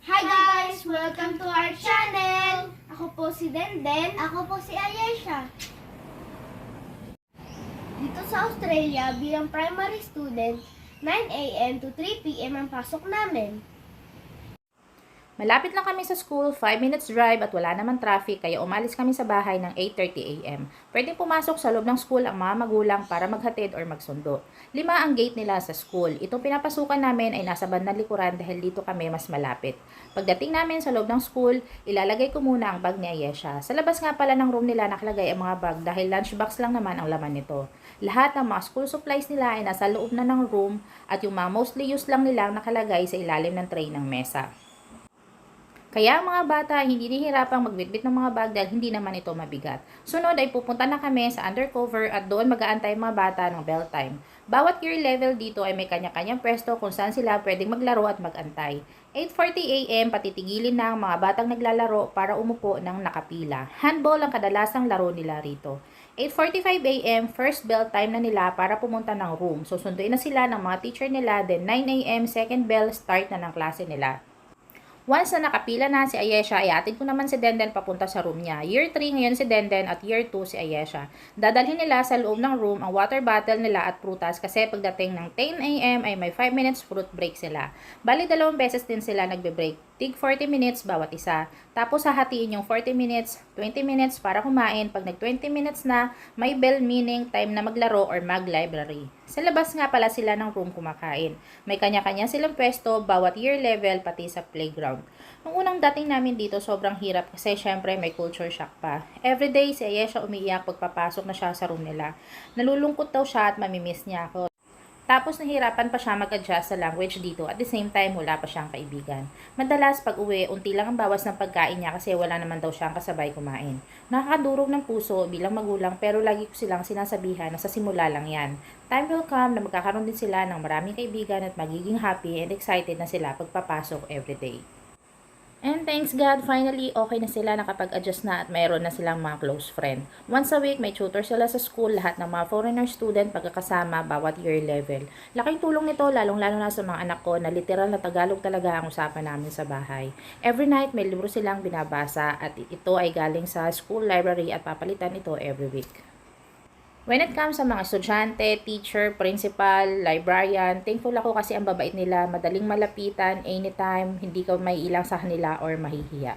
Hi guys! Welcome to our channel! Ako po si Denden. Ako po si Ayesha. Dito sa Australia, bilang primary student, 9 a.m. to 3 p.m. ang pasok namin. Malapit lang kami sa school, 5 minutes drive at wala naman traffic kaya umalis kami sa bahay ng 8.30 a.m. Pwedeng pumasok sa loob ng school ang mga magulang para maghatid or magsundo. Lima ang gate nila sa school. Itong pinapasukan namin ay nasa bandang likuran dahil dito kami mas malapit. Pagdating namin sa loob ng school, ilalagay ko muna ang bag ni Ayesha. Sa labas nga pala ng room nila nakalagay ang mga bag dahil lunchbox lang naman ang laman nito. Lahat ng mga school supplies nila ay nasa loob na ng room at yung mga mostly used lang nila nakalagay sa ilalim ng tray ng mesa. Kaya ang mga bata hindi nahihirapang magbitbit ng mga bag dahil hindi naman ito mabigat. Sunod ay pupunta na kami sa undercover at doon mag-aantay mga bata ng bell time. Bawat year level dito ay may kanya-kanyang pwesto kung saan sila pwedeng maglaro at magantay. 8.40 a.m. patitigilin na ang mga batang naglalaro para umupo ng nakapila. Handball ang kadalasang laro nila rito. 8.45 a.m. first bell time na nila para pumunta ng room. Susunduin na sila ng mga teacher nila. Then 9 a.m. second bell start na ng klase nila. Once na nakapila na si Ayesha, ay atin ko naman si Denden papunta sa room niya. Year 3 ngayon si Denden at year 2 si Ayesha. Dadalhin nila sa loob ng room ang water bottle nila at prutas kasi pagdating ng 10 a.m. ay may 5 minutes fruit break sila. Bali dalawang beses din sila nagbe-break. Tig 40 minutes bawat isa. Tapos hahatiin yung 40 minutes, 20 minutes para kumain. Pag nag 20 minutes na, may bell meaning time na maglaro or mag-library. Sa labas nga pala sila ng room kumakain. May kanya-kanya silang pwesto, bawat year level, pati sa playground. Nung unang dating namin dito, sobrang hirap kasi syempre may culture shock pa. Everyday si Ayesha umiiyak pagpapasok na siya sa room nila. Nalulungkot daw siya at mamimiss niya ako. Tapos nahirapan pa siya mag-adjust sa language dito at the same time wala pa siyang kaibigan. Madalas pag uwi, unti lang ang bawas ng pagkain niya kasi wala naman daw siyang kasabay kumain. Nakakadurog ng puso bilang magulang pero lagi ko silang sinasabihan na sa simula lang yan. Time will come na magkakaroon din sila ng maraming kaibigan at magiging happy and excited na sila pagpapasok everyday. Thanks God, finally okay na sila nakapag-adjust na at mayroon na silang mga close friend. Once a week, may tutor sila sa school, lahat ng mga foreigner student pagkakasama bawat year level. Laking tulong nito, lalong-lalo na sa mga anak ko na literal na Tagalog talaga ang usapan namin sa bahay. Every night, may libro silang binabasa at ito ay galing sa school library at papalitan ito every week. When it comes sa mga estudyante, teacher, principal, librarian, thankful ako kasi ang babait nila, madaling malapitan, anytime, hindi ka may ilang sa kanila or mahihiya.